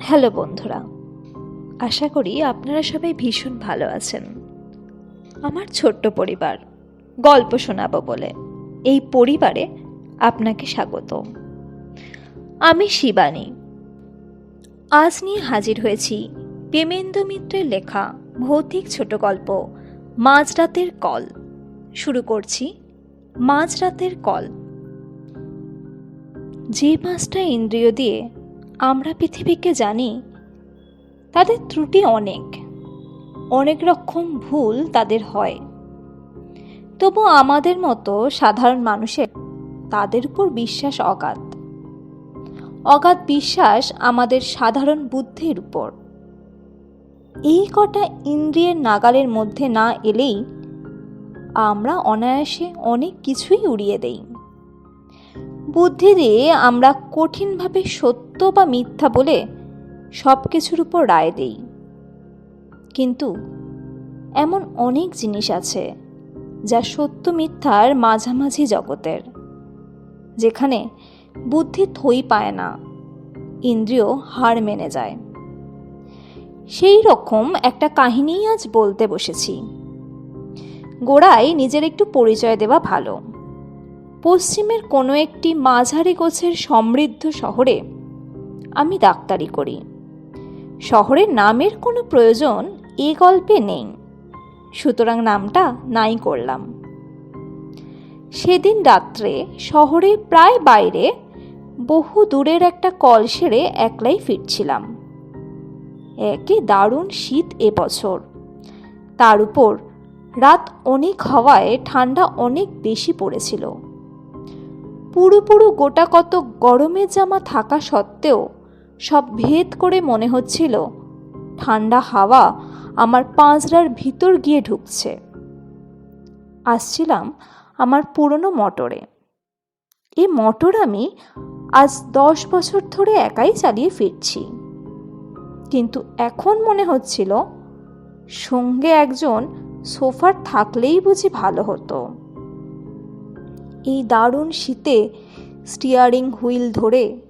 Hello বন্ধুরা, আশা করি আপনারা সবাই ভীষণ ভালো আছেন। আমার ছোট্ট পরিবার, গল্প শোনাবো বলে এই পরিবারে আপনাকে স্বাগত। আমি শিবানী। আজ নিয়ে হাজির হয়েছি প্রেমেন্দ্র মিত্রের লেখা ভৌতিক ছোট গল্প মাঝরাতের কল। শুরু করছি মাঝরাতের কল। যে পাঁচটা ইন্দ্রিয় দিয়ে আমরা পৃথিবীকে জানি, তাদের ত্রুটি অনেক। অনেক রকম ভুল তাদের হয়। তবু আমাদের মতো সাধারণ মানুষের তাদের উপর বিশ্বাস অগাধ। অগাধ বিশ্বাস আমাদের সাধারণ বুদ্ধির উপর। এই কটা ইন্দ্রিয়ের নাগালের মধ্যে না এলেই আমরা অনায়াসে অনেক কিছুই উড়িয়ে দেই। বুদ্ধি দিয়ে আমরা কঠিনভাবে সত্য বা মিথ্যা বলে সব কিছুর উপর রায় দেই। কিন্তু এমন অনেক জিনিস আছে যা সত্য মিথ্যার মাঝামাঝি জগতের, যেখানে বুদ্ধি থই পায় না, ইন্দ্রিয় হার মেনে যায়। সেই রকম একটা কাহিনী আজ বলতে বসেছি। গোড়ায় নিজের একটু পরিচয় দেওয়া ভালো। পশ্চিমের কোনো একটি মাঝারি গোছের সমৃদ্ধ শহরে আমি ডাক্তারি করি। শহরের নামের কোনো প্রয়োজন এ গল্পে নেই। সুতরাং নামটা নাই করলাম। সেদিন রাত্রে শহরে প্রায় বাইরে বহু দূরের একটা কল সেরে একলাই ফিরছিলাম। একে দারুণ শীত এবছর তার উপর রাত অনেক হওয়ায় ঠান্ডা অনেক বেশি পড়েছিল। পুরো পুরো গোটা কত গরমে জামা থাকা সত্ত্বেও সব ভেদ করে মনে হচ্ছিল, ঠান্ডা হাওয়া আমার পাঁজরার ভিতর গিয়ে ঢুকছে। আসছিলাম আমার পুরনো মটরে। এই মটর আমি আজ দশ বছর ধরে একাই চালিয়ে ফিরছি। কিন্তু এখন মনে হচ্ছিল, সঙ্গে একজন সোফার থাকলেই বুঝি ভালো হতো। এই দারুণ শীতে স্টিয়ারিং হুইল ধরে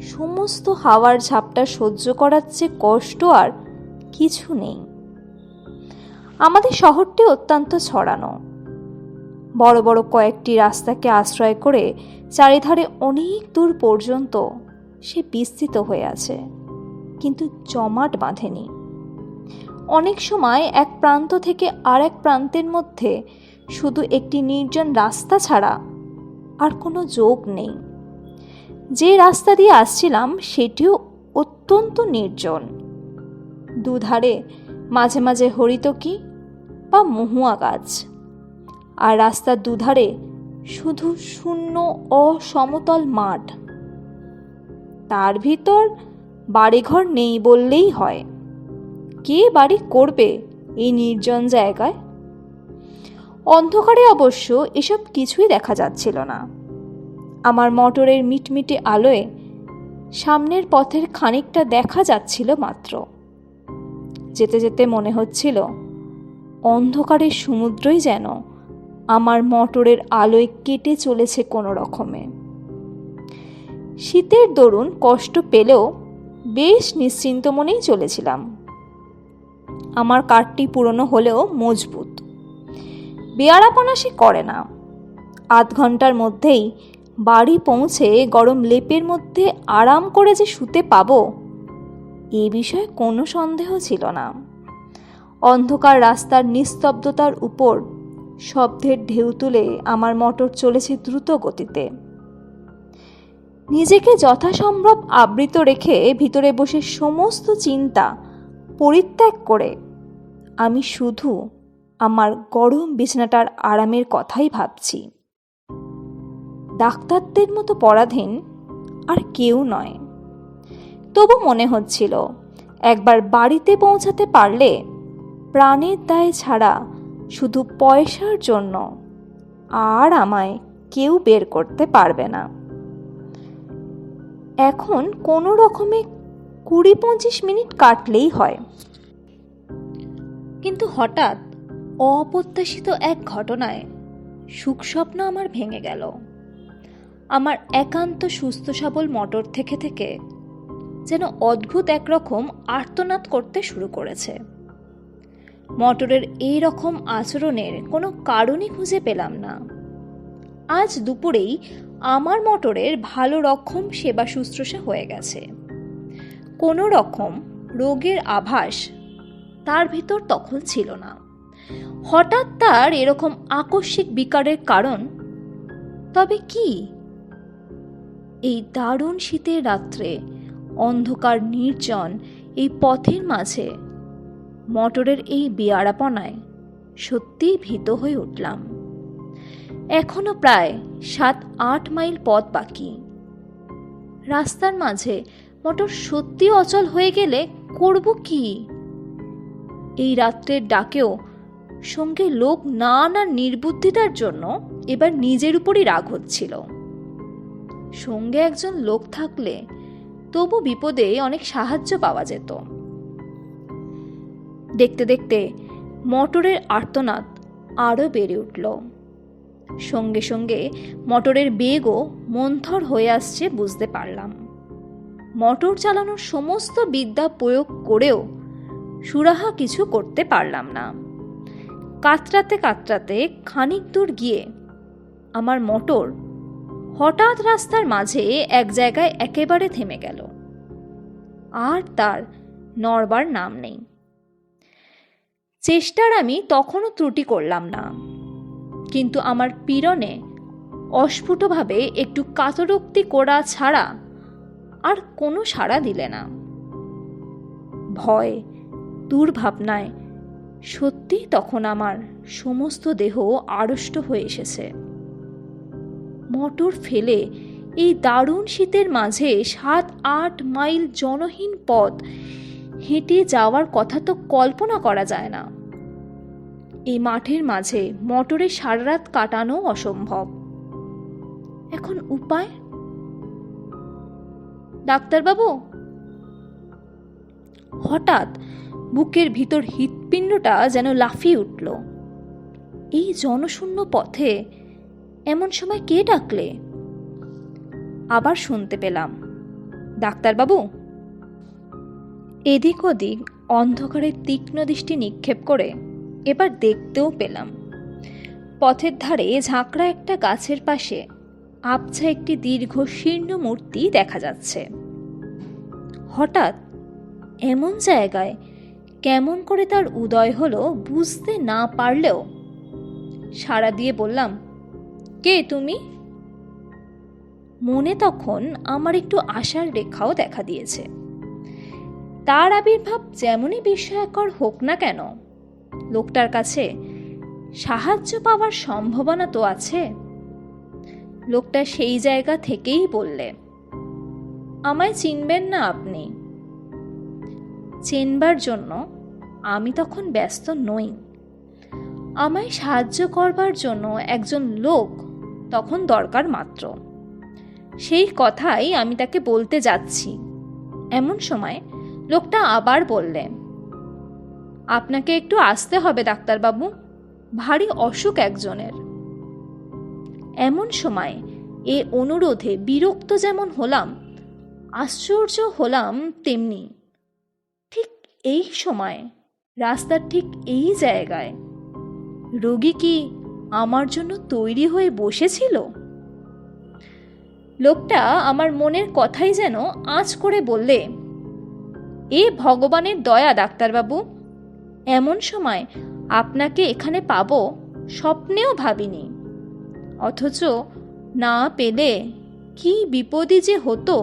সমস্ত হাওয়ার ঝাপটা সহ্য করার চেয়ে কষ্ট আর কিছু নেই। আমাদের শহরটি অত্যন্ত ছড়ানো। বড় বড় কয়েকটি রাস্তাকে আশ্রয় করে চারিধারে অনেক দূর পর্যন্ত সে বিস্তৃত হয়ে আছে, কিন্তু জমাট বাঁধেনি। অনেক সময় এক প্রান্ত থেকে আর এক প্রান্তের মধ্যে শুধু একটি নির্জন রাস্তা ছাড়া আর কোনো যোগ নেই। যে রাস্তা দিয়ে আসছিলাম, সেটিও অত্যন্ত নির্জন। দুধারে মাঝে মাঝে হরিতকি বা মহুয়া গাছ। আর রাস্তার দুধারে শুধু শূন্য অসমতল মাঠ। তার ভিতর বাড়িঘর নেই বললেই হয়। কে বাড়ি করবে এই নির্জন জায়গায়? অন্ধকারে অবশ্য এসব কিছুই দেখা যাচ্ছিল না। আমার মোটরের মিটমিটে আলোয় সামনের পথের খানিকটা দেখা যাচ্ছিল মাত্র। যেতে যেতে মনে হচ্ছিল অন্ধকারের সমুদ্রই যেন আমার মোটরের আলোয় কেটে চলেছে কোনো রকমে। শীতের দরুন কষ্ট পেলেও বেশ নিশ্চিন্ত মনেই চলেছিলাম। আমার কাঠটি পুরনো হলেও মজবুত। বেয়ারাপনা সে করে না। আধ ঘণ্টার মধ্যেই বাড়ি পৌঁছে গরম লেপের মধ্যে আরাম করে যে শুতে পাবো, এ বিষয়ে কোনো সন্দেহ ছিল না। অন্ধকার রাস্তার নিস্তব্ধতার উপর শব্দের ঢেউ তুলে আমার মোটর চলেছে দ্রুত গতিতে। নিজেকে যথাসম্ভব আবৃত রেখে ভিতরে বসে সমস্ত চিন্তা পরিত্যাগ করে আমি শুধু আমার গরম বিছানাটার আরামের কথাই ভাবছি। ডাক্তারদের মতো পরাধীন আর কেউ নয়। তবু মনে হচ্ছিল, একবার বাড়িতে পৌঁছাতে পারলে প্রাণের দায় ছাড়া শুধু পয়সার জন্য আর আমায় কেউ বের করতে পারবে না। এখন কোনো রকমে কুড়ি পঁচিশ মিনিট কাটলেই হয়। কিন্তু হঠাৎ অপ্রত্যাশিত এক ঘটনায় সুখ স্বপ্ন আমার ভেঙে গেল। আমার একান্ত সুস্থ সবল মটর থেকে থেকে যেন অদ্ভুত একরকম আর্তনাদ করতে শুরু করেছে। মটরের এই রকম আচরণের কোনো কারণই খুঁজে পেলাম না। আজ দুপুরেই আমার মটরের ভালো রকম সেবা শুশ্রূষা হয়ে গেছে। কোনো রকম রোগের আভাস তার ভিতর তখন ছিল না। হঠাৎ তার এরকম আকস্মিক বিকারের কারণ? তবে কি? এই দারুণ শীতের রাত্রে অন্ধকার নির্জন এই পথের মাঝে মটরের এই বেয়ারাপনায় সত্যিই ভীত হয়ে উঠলাম। এখনও প্রায় সাত, আট মাইল পথ বাকি। রাস্তার মাঝে মোটর সত্যি অচল হয়ে গেলে করব কি? এই রাত্রের ডাকেও সঙ্গে লোক না না নির্বুদ্ধিতার জন্য এবার নিজের উপরই রাগ হচ্ছিল। সঙ্গে একজন লোক থাকলে তবু বিপদে অনেক সাহায্য পাওয়া যেত। দেখতে দেখতে মটরের আর্তনাদ আরও বেড়ে উঠল। সঙ্গে সঙ্গে মটরের বেগও মন্থর হয়ে আসছে বুঝতে পারলাম। মোটর চালানোর সমস্ত বিদ্যা প্রয়োগ করেও সুরাহা কিছু করতে পারলাম না। কাতরাতে কাতরাতে খানিক দূর গিয়ে আমার মোটর হঠাৎ রাস্তার মাঝে এক জায়গায় একেবারে থেমে গেল। আর তার নড়বার নাম নেই। চেষ্টার আমি তখনও ত্রুটি করলাম না। কিন্তু আমার পীড়নে অস্ফুটভাবে একটু কাতরোক্তি করা ছাড়া আর কোনো সাড়া দিলে না। ভয়, দুর্ভাবনায় সত্যিই তখন আমার সমস্ত দেহ আড়ষ্ট হয়ে এসেছে। মোটর ফেলে এই দারুণ শীতের মাঝে সাত আট মাইল জনহীন পথ হেঁটে যাওয়ার কথা তো কল্পনা করা যায় না। এই মাঠের মাঝে মোটরে সারা রাত কাটানো অসম্ভব। এখন উপায়? ডাক্তারবাবু? হঠাৎ বুকের ভিতর হৃৎপিণ্ডটা যেন লাফিয়ে উঠল। এই জনশূন্য পথে এমন সময় কে ডাকলে? আবার শুনতে পেলাম, ডাক্তারবাবু। এদিক ওদিক অন্ধকারের তীক্ষ্ণ দৃষ্টি নিক্ষেপ করে এবার দেখতেও পেলাম। পথের ধারে ঝাঁকড়া একটা গাছের পাশে আবছা একটি দীর্ঘ শীর্ণ মূর্তি দেখা যাচ্ছে। হঠাৎ এমন জায়গায় কেমন করে তার উদয় হলো বুঝতে না পারলেও। সাড়া দিয়ে বললাম, কে তুমি? মনে তখন আমার একটু আশার রেখাও দেখা দিয়েছে। তার আবির্ভাব যেমনই বিস্ময়কর হোক না কেন, লোকটার কাছে সাহায্য পাওয়ার সম্ভাবনা তো আছে। লোকটা সেই জায়গা থেকেই বললে, আমায় চিনবেন না আপনি। চেনবার জন্য আমি তখন ব্যস্ত নই। আমায় সাহায্য করবার জন্য একজন লোক তখন দরকার মাত্র। সেই কথাই আমি তাকে বলতে যাচ্ছি। এমন সময় লোকটা আবার বললে, আপনাকে একটু আসতে হবে, ডাক্তারবাবু। ভারী অসুখ একজনের। এমন সময় এ অনুরোধে বিরক্ত যেমন হলাম, আশ্চর্য হলাম তেমনি। এই সময়, রাস্তার ঠিক এই জায়গায়। রোগী কি আমার জন্য তৈরি হয়ে বসেছিল? লোকটা আমার মনের কথাই যেন আঁচ করে বললে, এ ভগবানের দয়া, ডাক্তারবাবু। এমন সময় আপনাকে এখানে পাব স্বপ্নেও ভাবিনি। অথচ না পেলে কি বিপদই যে হতো?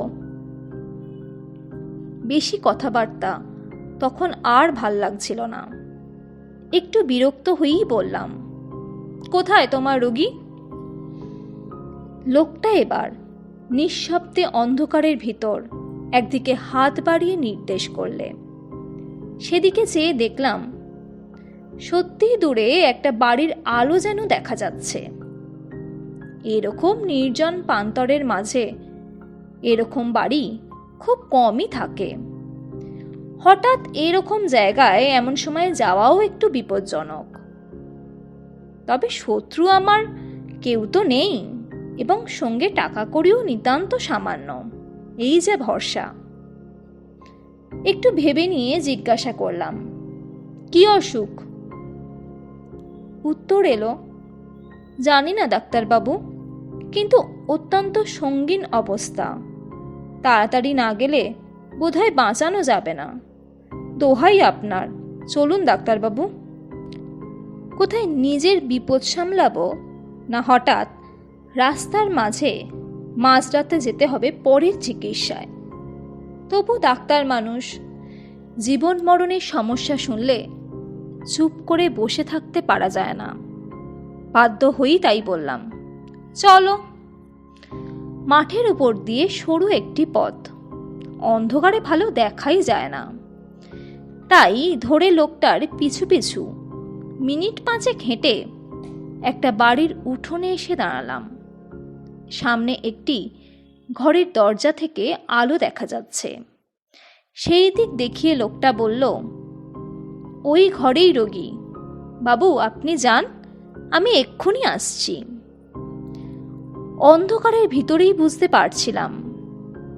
বেশি কথাবার্তা তখন আর ভালো লাগছিল না। একটু বিরক্ত হয়েই বললাম, কোথায় তোমার রোগী? লোকটা এবার নিঃশব্দে অন্ধকারের ভিতর একদিকে হাত বাড়িয়ে নির্দেশ করলে, সেদিকে চেয়ে দেখলাম সত্যিই দূরে একটা বাড়ির আলো যেন দেখা যাচ্ছে। এরকম নির্জন প্রান্তরের মাঝে এরকম বাড়ি খুব কমই থাকে। হঠাৎ এরকম জায়গায় এমন সময় যাওয়াও একটু বিপজ্জনক। তবে শত্রু আমার কেউ তো নেই এবং সঙ্গে টাকা করিও নিতান্ত সামান্য। এই যে ভরসা। একটু ভেবে নিয়ে জিজ্ঞাসা করলাম, কি অসুখ? উত্তর এলো, জানি না, ডাক্তারবাবু, কিন্তু অত্যন্ত সঙ্গীন অবস্থা। তাড়াতাড়ি না গেলে বোধহয় বাঁচানো যাবে না। দোহাই আপনার। চলুন ডাক্তারবাবু। কোথায় নিজের বিপদ সামলাবো? না হঠাৎ রাস্তার মাঝে মাঝরাতে যেতে হবে পরের চিকিৎসায়। তবু ডাক্তার মানুষ জীবন মরণের সমস্যা শুনলে চুপ করে বসে থাকতে পারা যায় না। বাধ্য হয়েই তাই বললাম, চলো। মাঠের উপর দিয়ে সরু একটি পথ। অন্ধকারে ভালো দেখাই যায় না। তাই ধরে লোকটার পিছু পিছু মিনিট পাঁচেক হেঁটে একটা বাড়ির উঠোনে এসে দাঁড়ালাম। সামনে একটি ঘরের দরজা থেকে আলো দেখা যাচ্ছে। সেই দিক দেখিয়ে লোকটা বলল, ওই ঘরেই রোগী। বাবু, আপনি যান, আমি এক্ষুনি আসছি। অন্ধকারের ভিতরেই বুঝতে পারছিলাম,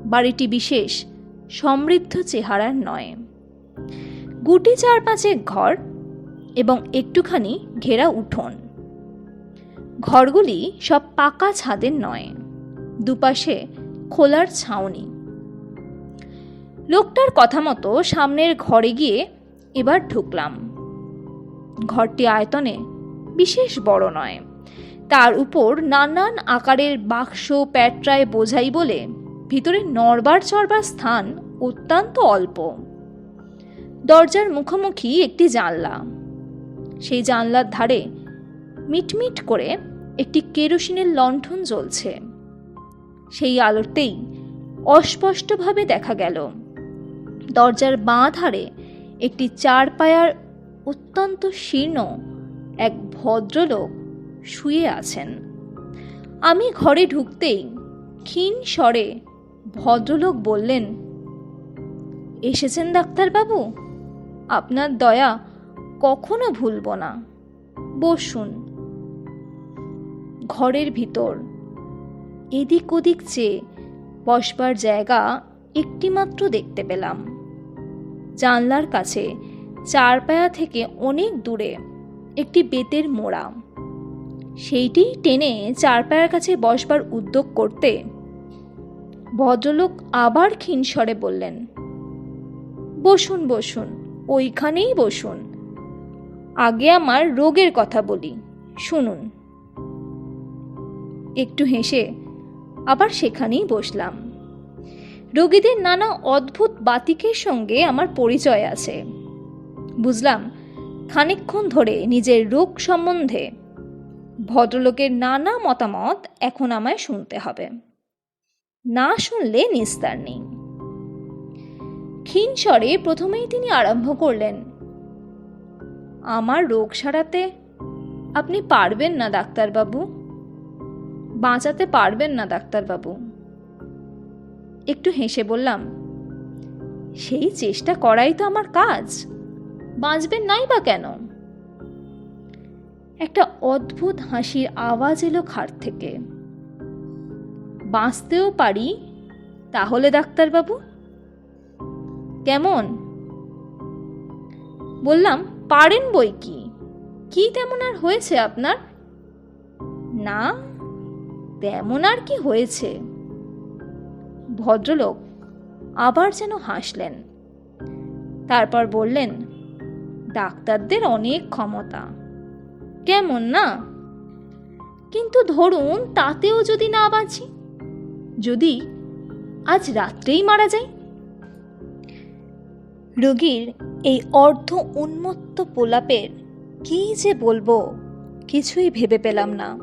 বাড়িটি বিশেষ সমৃদ্ধ চেহারার নয়। গুটি চার পাঁচেক ঘর এবং একটুখানি ঘেরা উঠোন। ঘরগুলি সব পাকা ছাদের নয়, দুপাশে খোলার ছাউনি। লোকটার কথা মতো সামনের ঘরে গিয়ে এবার ঢুকলাম। ঘরটি আয়তনে বিশেষ বড় নয়, তার উপর নানান আকারের বাক্স, প্যাট্রায় বোঝাই বলে ভিতরে নড়বার চড়বার স্থান অত্যন্ত অল্প। দরজার মুখোমুখি একটি জানলা। সেই জানলার ধারে মিটমিট করে একটি কেরোসিনের লণ্ঠন জ্বলছে। সেই আলোতেই অস্পষ্টভাবে দেখা গেল, দরজার বাঁ ধারে একটি চার পায়ার অত্যন্ত শীর্ণ এক ভদ্রলোক শুয়ে আছেন। আমি ঘরে ঢুকতেই ক্ষীণ স্বরে ভদ্রলোক বললেন, এসেছেন ডাক্তারবাবু? আপনার দয়া কখনো ভুলব না। বসুন। ঘরের ভিতর। এদিক ওদিক চেয়ে বসবার জায়গা একটিমাত্র দেখতে পেলাম। জানলার কাছে চার পায়া থেকে অনেক দূরে একটি বেতের মোড়া। সেইটি টেনে চার পায়ার কাছে বসবার উদ্যোগ করতে ভদ্রলোক আবার ক্ষীণস্বরে বললেন, বসুন বসুন। ওইখানেই বসুন। আগে আমার রোগের কথা বলি, শুনুন। একটু হেসে আবার সেখানেই বসলাম। রোগীদের নানা অদ্ভুত বাতিকের সঙ্গে আমার পরিচয় আছে। বুঝলাম, খানিকক্ষণ ধরে নিজের রোগ সম্বন্ধে ভদ্রলোকের নানা মতামত এখন আমায় শুনতে হবে। না শুনলে নিস্তার নেই। ক্ষীণ স্বরে প্রথমেই তিনি আরম্ভ করলেন, আমার রোগ সারাতে আপনি পারবেন না, ডাক্তারবাবু। বাঁচাতে পারবেন না, ডাক্তারবাবু। একটু হেসে বললাম, সেই চেষ্টা করাই তো আমার কাজ, বাঁচবেন নাই বা কেন? একটা অদ্ভুত হাসির আওয়াজ এলো খাট থেকে, বাঁচতেও পারি, তাহলে ডাক্তারবাবু? কেমন? বললাম, পারেন বই কি? কি তেমন আর হয়েছে আপনার? না, তেমন আর কি হয়েছে? ভদ্রলোক আবার যেন হাসলেন। তারপর বললেন, ডাক্তারদের অনেক ক্ষমতা। কেমন না? কিন্তু ধরুন তাতেও যদি না বাঁচি? যদি আজ রাত্রেই মারা যাই? রোগীর এই অর্ধ উন্মত্ত পোলাপের কী যে বলব, কিছুই ভেবে পেলাম না।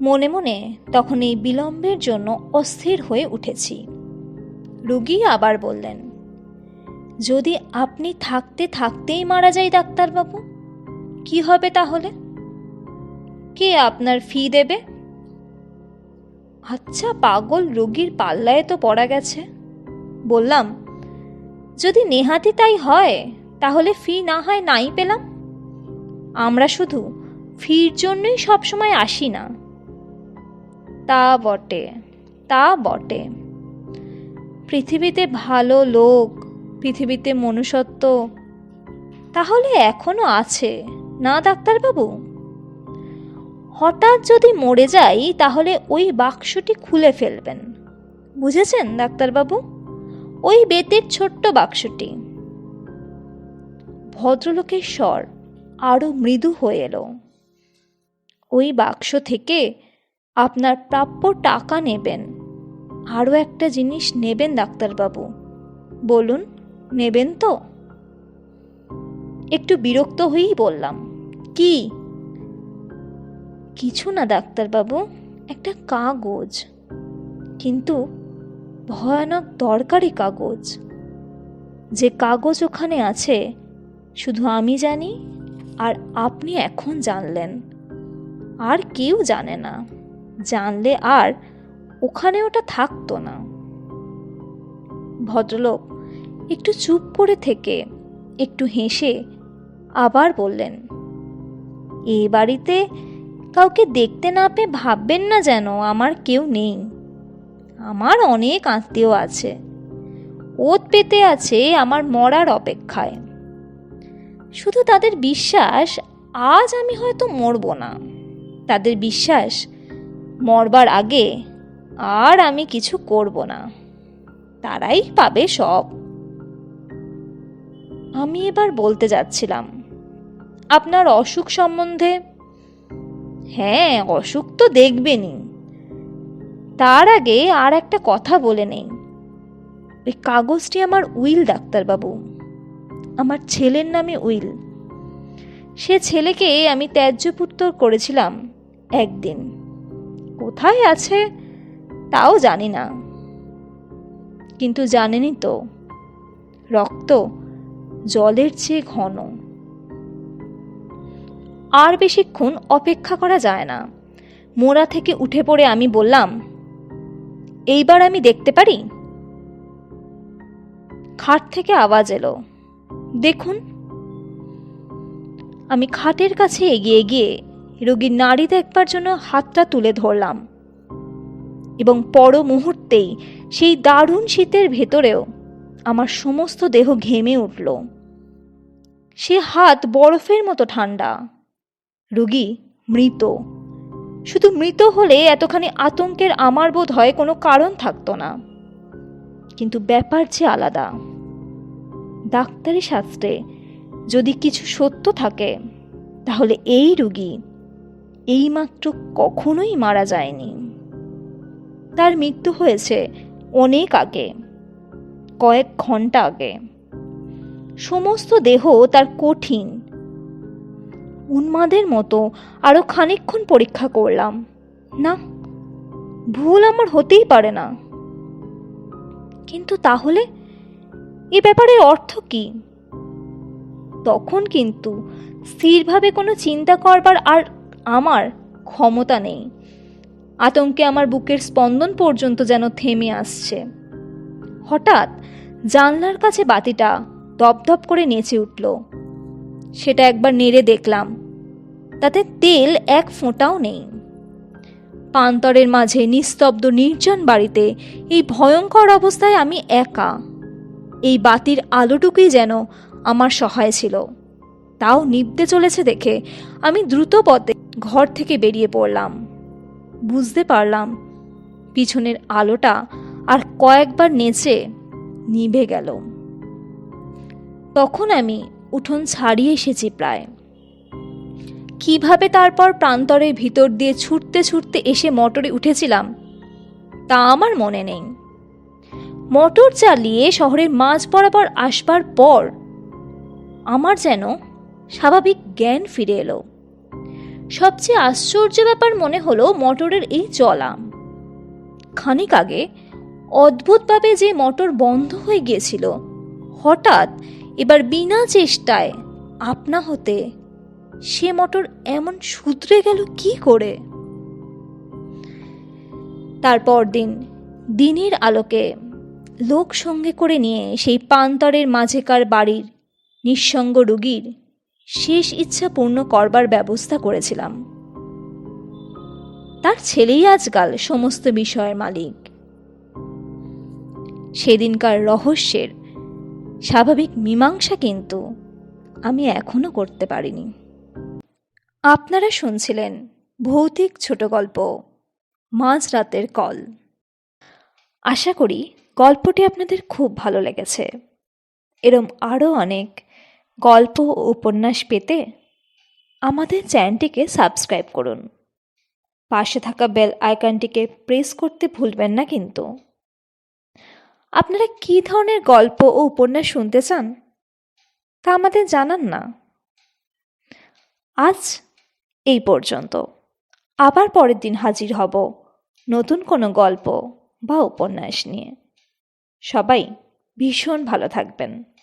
মনে মনে তখন এই বিলম্বের জন্য অস্থির হয়ে উঠেছি। রোগী আবার বললেন, যদি আপনি থাকতে থাকতেই মারা যাই ডাক্তারবাবু, কি হবে তাহলে? কে আপনার ফি দেবে? আচ্ছা পাগল রোগীর পাল্লায় তো পড়া গেছে। বললাম যদি নেহাতি তাই হয়, তাহলে ফি না হয় নাই পেলাম। আমরা শুধু ফির জন্যই সবসময় আসি না। তা বটে তা বটে। পৃথিবীতে ভালো লোক, পৃথিবীতে মনুষ্যত্ব, তাহলে এখনও আছে, না ডাক্তারবাবু? হঠাৎ যদি মরে যাই, তাহলে ওই বাক্সটি খুলে ফেলবেন। বুঝেছেন, ডাক্তারবাবু? ওই বেতের ছোট্ট বাক্সটি। ভদ্রলোকের স্বর আরও মৃদু হয়ে এলো। ওই বাক্স থেকে আপনার প্রাপ্য টাকা নেবেন। আরও একটা জিনিস নেবেন ডাক্তারবাবু। বলুন, নেবেন তো? একটু বিরক্ত হয়েই বললাম, কি? কিছু না ডাক্তারবাবু, একটা কাগজ। কিন্তু ভয়ানক দরকারি কাগজ। যে কাগজ ওখানে আছে, শুধু আমি জানি, আর আপনি এখন জানলেন। আর কেউ জানে না। জানলে আর ওখানে ওটা থাকতো না। ভদ্রলোক একটু চুপ করে থেকে একটু হেসে আবার বললেন, এ বাড়িতে কাউকে দেখতে না পেয়ে ভাববেন না যেন, আমার কেউ নেই। আমার অনেক আত্মীয় আছে। ওত পেতে আছে আমার মরার অপেক্ষায়। শুধু তাদের বিশ্বাস, আজ আমি হয়তো মরব না। তাদের বিশ্বাস, মরবার আগে আর আমি কিছু করব না। তারাই পাবে সব। আমি এবার বলতে যাচ্ছিলাম, আপনার অসুখ সম্বন্ধে? হ্যাঁ অসুখ তো দেখবেনই। তার আগে আর একটা কথা বলে নেই। ওই কাগজটি আমার উইল, ডাক্তারবাবু। আমার ছেলের নামে উইল। সে ছেলেকে আমি ত্যায্যপুত্র করেছিলাম একদিন। কোথায় আছে তাও জানি না। কিন্তু জানেনই তো, রক্ত জলের চেয়ে ঘন। আর বেশিক্ষণ অপেক্ষা করা যায় না। মোড়া থেকে উঠে পড়ে আমি বললাম এইবার আমি দেখতে পারি? খাট থেকে আওয়াজ এলো। দেখুন। আমি খাটের কাছে এগিয়ে গিয়ে রোগীর নাড়ি দেখবার জন্য হাতটা তুলে ধরলাম এবং পর মুহূর্তেই সেই দারুণ শীতের ভেতরেও আমার সমস্ত দেহ ঘেমে উঠল। সে হাত বরফের মতো ঠান্ডা। রুগী মৃত। শুধু মৃত হলে এতখানি আতঙ্কের আমার বোধ হয় কোনো কারণ থাকতো না। কিন্তু ব্যাপার যে আলাদা। ডাক্তারি শাস্ত্রে যদি কিছু সত্য থাকে, তাহলে এই রুগী এইমাত্র কখনোই মারা যায়নি। তার মৃত্যু হয়েছে অনেক আগে, কয়েক ঘণ্টা আগে। সমস্ত দেহ তার কঠিন উন্মাদের মতো আরও খানিকক্ষণ পরীক্ষা করলাম। না, ভুল আমার হতেই পারে না। কিন্তু তাহলে এ ব্যাপারে অর্থ কি? তখন কিন্তু স্থিরভাবে কোনো চিন্তা করবার আর আমার ক্ষমতা নেই। আতঙ্কে আমার বুকের স্পন্দন পর্যন্ত যেন থেমে আসছে। হঠাৎ জানলার কাছে বাতিটা দপদপ করে নেচে উঠল। সেটা একবার নেড়ে দেখলাম। তাতে তেল এক ফোঁটাও নেই। পান্তরের মাঝে নিস্তব্ধ নির্জন বাড়িতে এই ভয়ঙ্কর অবস্থায় আমি একা। এই বাতির আলোটুকুই যেন আমার সহায় ছিল। তাও নিবতে চলেছে দেখে আমি দ্রুত পথে ঘর থেকে বেরিয়ে পড়লাম। বুঝতে পারলাম পিছনের আলোটা আর কয়েকবার নেচে নিভে গেল। তখন আমি উঠোন ছাড়িয়ে এসেছি প্রায়। কীভাবে তারপর প্রান্তরের ভিতর দিয়ে ছুটতে ছুটতে এসে মোটরে উঠেছিলাম, তা আমার মনে নেই। মোটর চালিয়ে শহরের মাঝ বরাবর আসবার পর আমার যেন স্বাভাবিক জ্ঞান ফিরে এলো। সবচেয়ে আশ্চর্য ব্যাপার মনে হলো মোটরের এই চলা। খানিক আগে অদ্ভুতভাবে যে মোটর বন্ধ হয়ে গিয়েছিল, হঠাৎ এবার বিনা চেষ্টায় আপনা হতে সে মটর এমন শুধরে গেল কি করে? তারপর দিন দিনের আলোকে লোক সঙ্গে করে নিয়ে সেই পান্তরের মাঝেকার বাড়ির নিঃসঙ্গ রুগীর শেষ ইচ্ছা পূর্ণ করবার ব্যবস্থা করেছিলাম। তার ছেলেই আজকাল সমস্ত বিষয়ের মালিক। সেদিনকার রহস্যের স্বাভাবিক মীমাংসা কিন্তু আমি এখনও করতে পারিনি। আপনারা শুনছিলেন ভৌতিক ছোট গল্প, মাঝরাতের কল। আশা করি গল্পটি আপনাদের খুব ভালো লেগেছে। এরম আরও অনেক গল্প ও উপন্যাস পেতে আমাদের চ্যানেলটিকে সাবস্ক্রাইব করুন। পাশে থাকা বেল আইকনটিকে প্রেস করতে ভুলবেন না কিন্তু। আপনারা কী ধরনের গল্প ও উপন্যাস শুনতে চান? তা আমাদের জানান না। আজ এই পর্যন্ত। আবার পরের দিন হাজির হব নতুন কোনো গল্প বা উপন্যাস নিয়ে। সবাই ভীষণ ভালো থাকবেন।